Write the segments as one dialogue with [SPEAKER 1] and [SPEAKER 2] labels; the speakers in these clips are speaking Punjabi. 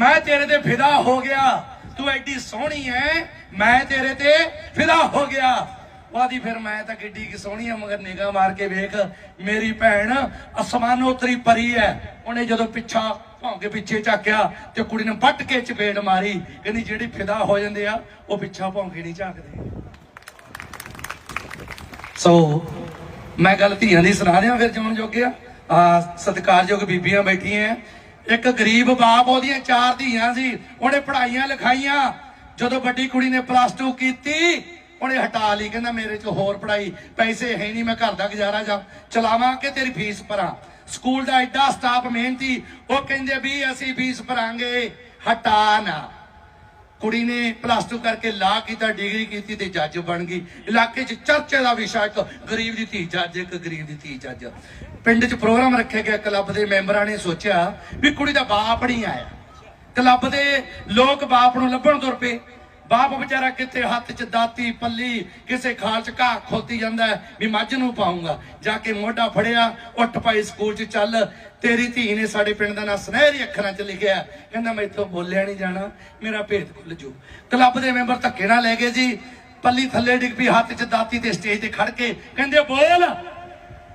[SPEAKER 1] ਮੈਂ ਤੇਰੇ ਤੇ ਫਿਦਾ ਹੋ ਗਿਆ। ਤੂੰ ਐਡੀ ਸੋਹਣੀ ਐ, ਮੈਂ ਤੇਰੇ ਤੇ ਫਿਦਾ ਹੋ ਗਿਆ। ਵਾਦੀ ਫਿਰ ਮੈਂ ਤਾਂ ਕਿੱਡੀ ਕਿ ਸੋਹਣੀ ਆ ਮਗਰ ਨਿਗਾਹ ਮਾਰ ਕੇ ਵੇਖ, ਮੇਰੀ ਭੈਣ ਅਸਮਾਨੋਤਰੀ ਪਰੀ ਐ। ਉਹਨੇ ਜਦੋਂ ਪਿੱਛਾ ਭੌਂਕੇ ਪਿੱਛੇ ਝਾਕਿਆ ਤੇ ਕੁੜੀ ਨੇ ਵੱਟ ਕੇ ਚਪੇੜ ਮਾਰੀ, ਕਹਿੰਦੀ ਜਿਹੜੀ ਫਿਦਾ ਹੋ ਜਾਂਦੇ ਆ, ਉਹ ਪਿੱਛਾ ਭੌਂਕੇ ਨਹੀਂ ਝਾਕਦੇ। ਸੋ ਮੈਂ ਗੱਲ ਧੀਆਂ ਦੀ ਸੁਣਾ ਦਿਆਂ ਫਿਰ ਜਮਨ ਜੋਗਿਆ। ਆ ਸਤਿਕਾਰਯੋਗ ਬੀਬੀਆਂ ਬੈਠੀਆਂ ਇੱਕ ਗਰੀਬ ਬਾਪ ਉਹਦੀਆਂ ਚਾਰ ਧੀਆਂ ਸੀ, ਉਹਨੇ ਪੜ੍ਹਾਈਆਂ ਲਿਖਾਈਆਂ। ਜਦੋਂ ਵੱਡੀ ਕੁੜੀ ਨੇ ਪਲੱਸ 2 ਕੀਤੀ, ਉਹਨੇ ਹਟਾ ਲਈ, ਕਹਿੰਦਾ ਮੇਰੇ ਚ ਹੋਰ ਪੜ੍ਹਾਈ, ਪੈਸੇ ਹੈ ਨਹੀਂ, ਮੈਂ ਘਰ ਦਾ ਗੁਜ਼ਾਰਾ ਜਾ, ਚਲਾਵਾਂ ਕਿ ਤੇਰੀ ਫੀਸ ਭਰਾਂ? ਸਕੂਲ ਦਾ ਐਡਾ ਸਟਾਫ ਮਿਹਨਤੀ, ਉਹ ਕਹਿੰਦੇ ਵੀ ਅਸੀਂ ਫੀਸ ਭਰਾਂਗੇ, ਹਟਾ ਨਾ। ਕੁੜੀ ਨੇ ਪਲੱਸ 2 ਕਰਕੇ ਲਾ ਕੀਤਾ ਡਿਗਰੀ ਕੀਤੀ ਤੇ ਜੱਜ ਬਣ ਗਈ। ਇਲਾਕੇ 'ਚ ਚਰਚੇ ਦਾ ਵਿਸ਼ਾ ਇੱਕ, ਗਰੀਬ ਦੀ ਧੀ ਜੱਜ, ਇੱਕ ਗਰੀਬ ਦੀ ਧੀ ਜੱਜ। ਪਿੰਡ 'ਚ ਪ੍ਰੋਗਰਾਮ ਰੱਖਿਆ ਗਿਆ, ਕਲੱਬ ਦੇ ਮੈਂਬਰਾਂ ਨੇ ਸੋਚਿਆ ਵੀ ਕੁੜੀ ਦਾ ਬਾਪ ਨਹੀਂ ਆਇਆ। ਕਲੱਬ ਦੇ ਲੋਕ ਬਾਪ ਨੂੰ ਲੱਭਣ ਤੁਰ ਪਏ। ਬਾਪ ਵਿਚਾਰਾ ਕਿਤੇ ਹੱਥ 'ਚ ਦਾਤੀ, ਪੱਲੀ, ਕਿਸੇ ਖਾਲ 'ਚ ਘਾਹ ਖੋਤੀ ਜਾਂਦਾ ਵੀ ਮੱਝ ਨੂੰ ਪਾਉਂਗਾ। ਜਾ ਕੇ ਮੋਢਾ ਫੜਿਆ, ਉੱਠ ਪਾਈ ਸਕੂਲ 'ਚ ਚੱਲ। ਤੇਰੀ ਧੀ ਨੇ ਸਾਡੇ ਪਿੰਡ ਦਾ ਨਾਂ ਸੁਨਹਿਰੀ ਅੱਖਰਾਂ 'ਚ ਲਿਖਿਆ। ਕਹਿੰਦਾ, ਮੈਂ ਇੱਥੋਂ ਬੋਲਿਆ ਨਹੀਂ ਜਾਣਾ, ਮੇਰਾ ਭੇਦ ਖੁੱਲ ਜੂ ਕਲੱਬ ਦੇ ਮੈਂਬਰ ਧੱਕੇ ਨਾਲ ਲੈ ਗਏ ਜੀ। ਪੱਲੀ ਥੱਲੇ ਡਿੱਗ ਪਈ, ਹੱਥ 'ਚ ਦਾਤੀ ਤੇ ਸਟੇਜ ਤੇ ਖੜ ਕੇ ਕਹਿੰਦੇ, ਬੋਲ!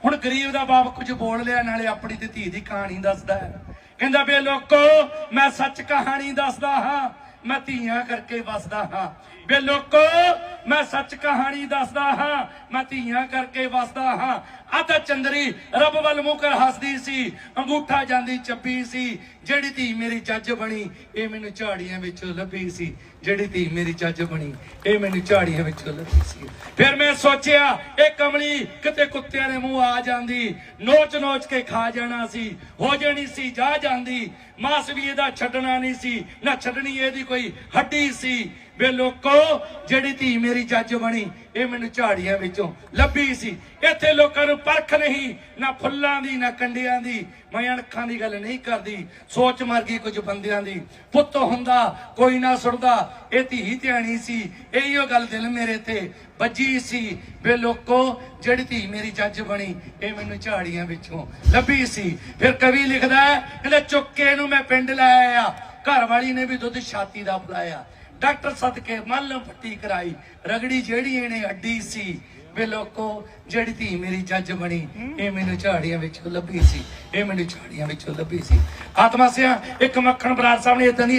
[SPEAKER 1] ਹੁਣ ਗਰੀਬ ਦਾ ਬਾਪ ਕੁਝ ਬੋਲ ਲਿਆ, ਨਾਲੇ ਆਪਣੀ ਤੇ ਧੀ ਦੀ ਕਹਾਣੀ ਦੱਸਦਾ ਹੈ। ਕਹਿੰਦਾ ਬੇ ਲੋਕੋ, ਮੈਂ ਸੱਚ ਕਹਾਣੀ ਦੱਸਦਾ ਹਾਂ, ਮੈਂ ਧੀਆਂ ਕਰਕੇ ਵਸਦਾ ਹਾਂ। ਬੇ ਲੋਕੋ, ਮੈਂ ਸੱਚ ਕਹਾਣੀ ਦੱਸਦਾ ਹਾਂ, ਮੈਂ ਧੀਆਂ ਕਰਕੇ ਵਸਦਾ ਹਾਂ। ਆ ਤਾਂ ਚੰਦਰੀ ਰੱਬ ਵੱਲ ਮੂੰਹ ਕਰ ਹੱਸਦੀ ਸੀ, ਅੰਗੂਠਾ ਜਾਂਦੀ ਚੱਪੀ ਸੀ ਜਿਹੜੀ ਧੀ ਮੇਰੀ ਜੱਜ ਬਣੀ, ਇਹ ਮੈਨੂੰ ਝਾੜੀਆਂ ਵਿੱਚੋਂ ਲੱਭੀ ਸੀ। ਜਿਹੜੀ ਧੀ ਮੇਰੀ ਜੱਜ ਬਣੀ, ਇਹ ਮੈਨੂੰ ਝਾੜੀਆਂ ਵਿੱਚੋਂ ਲੱਭੀ ਸੀ। ਫਿਰ ਮੈਂ ਸੋਚਿਆ, ਇਹ ਕਮਲੀ ਕਿਤੇ ਕੁੱਤਿਆਂ ਦੇ ਮੂੰਹ ਆ ਜਾਂਦੀ। ਨੋਚ ਨੋਚ ਕੇ ਖਾ ਜਾਣਾ ਸੀ। ਹੋ ਜਾਣੀ ਸੀ, ਜਾ ਜਾਂਦੀ। ਮਾਸ ਵੀ ਇਹਦਾ ਛੱਡਣਾ ਨਹੀਂ ਸੀ। ਨਾ ਛੱਡਣੀ ਇਹਦੀ ਕੋਈ ਹੱਡੀ ਸੀ। ਵੇ ਲੋਕੋ, ਜਿਹੜੀ ਧੀ ਮੇਰੀ ਜੱਜ ਬਣੀ, ਇਹ ਮੈਨੂੰ ਝਾੜੀਆਂ ਵਿੱਚੋਂ ਲੱਭੀ ਸੀ। ਇੱਥੇ ਲੋਕਾਂ ਨੂੰ ਪਰਖ ਨਹੀਂ, ਨਾ ਫੁੱਲਾਂ ਦੀ, ਨਾ ਕੰਡਿਆਂ ਦੀ। ਮੈਂ ਅਣਖਾਂ ਦੀ ਗੱਲ ਨਹੀਂ ਕਰਦੀ। ਸੋਚ ਮਰ ਗਈ ਕੁਝ ਬੰਦਿਆਂ ਦੀ। ਪੁੱਤ ਹੁੰਦਾ, ਕੋਈ ਨਾ ਸੁਣਦਾ। ਇਹ ਧੀ ਧਿਆਣੀ ਸੀ ਇਹੀਓ ਗੱਲ ਦਿਲ ਮੇਰੇ ਤੇ ਵੱਜੀ ਸੀ। ਵੇ ਲੋਕੋ, ਜਿਹੜੀ ਧੀ ਮੇਰੀ ਜੱਜ ਬਣੀ, ਇਹ ਮੈਨੂੰ ਝਾੜੀਆਂ ਵਿੱਚੋਂ ਲੱਭੀ ਸੀ। ਫਿਰ ਕਵੀ ਲਿਖਦਾ ਹੈ, ਕਹਿੰਦਾ ਕੇ ਇਹਨੂੰ ਮੈਂ ਪਿੰਡ ਲੈ ਆਇਆ। ਘਰ ਵਾਲੀ ਨੇ ਵੀ ਦੁੱਧ ਛਾਤੀ ਦਾ ਪਿਲਾਇਆ। ਡਾਕਟਰ ਸਦਕੇ ਮੱਲ ਪੱਟੀ ਕਰਾਈ। ਰਗੜੀ ਜਿਹੜੀ ਇਹਨੇ ਅੱਡੀ ਸੀ ਵੇ ਲੋਕੋ, ਜਿਹੜੀ ਧੀ ਮੇਰੀ ਜੱਜ ਬਣੀ, ਇਹ ਮੈਨੂੰ ਝਾੜੀਆਂ ਵਿੱਚੋਂ ਲੱਭੀ ਸੀ, ਇਹ ਮੈਨੂੰ ਝਾੜੀਆਂ ਵਿੱਚੋਂ ਲੱਭੀ ਸੀ। ਆਤਮਾ ਸਿਆ, ਇੱਕ ਮੱਖਣ ਬਰਾੜ ਸਾਹਿਬ ਨੇ ਇਦਾਂ ਦੀ